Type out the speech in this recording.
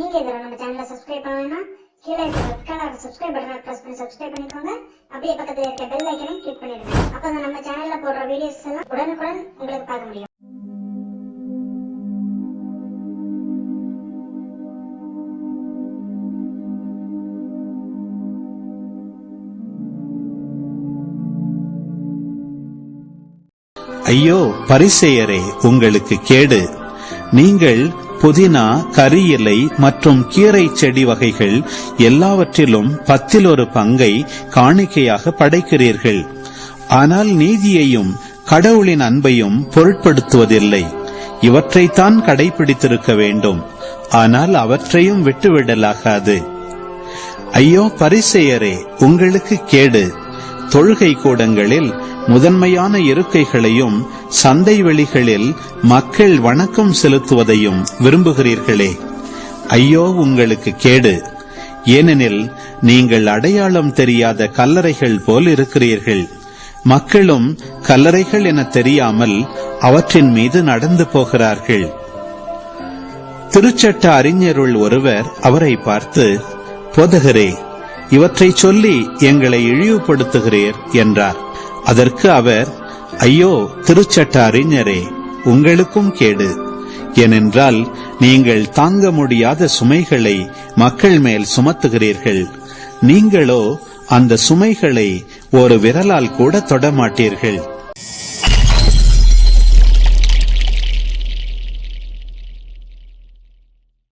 நீங்க இதில் நம்ம சேனலை சப்ஸ்கிரைப் பண்ணலைன்னா கீழே இருக்க ரெட் கலர் சப்ஸ்கிரைப் பட்டனை ப்ரெஸ் பண்ணி சப்ஸ்கிரைப் பண்ணிக்கோங்க. அப்படியே பக்கத்தில் இருக்க பெல் ஐக்கனையும் கிளிக் பண்ணிடுங்க. அப்போ நம்ம சேனலில் போடுற வீடியோஸ் எல்லாம் உடனுக்குடன் உங்களுக்கு பார்க்க முடியும். ஐயோ பரிசேயரே உங்களுக்கு கேடு. நீங்கள் புதினா கரியிலை மற்றும் கீரை செடி வகைகள் எல்லாவற்றிலும் பத்தில் ஒரு பங்கை காணிக்கையாக படைக்கிறீர்கள். ஆனால் நீதியையும் கடவுளின் அன்பையும் பொருட்படுத்துவதில்லை. இவற்றைத்தான் கடைபிடித்திருக்க வேண்டும். ஆனால் அவற்றையும் விட்டுவிடலாகாது. ஐயோ பரிசெயரே உங்களுக்கு கேடு. தொழுகை கூடங்களில் முதன்மையான இருக்கைகளையும் சந்தை வெளிகளில் மக்கள் வணக்கம் செலுத்துவதையும் விரும்புகிறீர்களே. ஐயோ உங்களுக்கு கேடு. ஏனெனில் நீங்கள் அடையாளம் தெரியாத கல்லறைகள் போல் இருக்கிறீர்கள். மக்களும் கல்லறைகள் என தெரியாமல் அவற்றின் மீது நடந்து போகிறார்கள். திருச்சட்ட அறிஞருள் ஒருவர் அவரை பார்த்து போதகரே இவற்றை சொல்லி எங்களை இழிவுபடுத்துகிறீர் என்றார். அதற்கு அவர் ஐயோ திருச்சட்ட அறிஞரே உங்களுக்கும் கேடு. ஏனென்றால் நீங்கள் தாங்க முடியாத சுமைகளை மக்கள் மேல் சுமத்துகிறீர்கள். நீங்களோ அந்த சுமைகளை ஒரு விரலால் கூட தொடமாட்டீர்கள்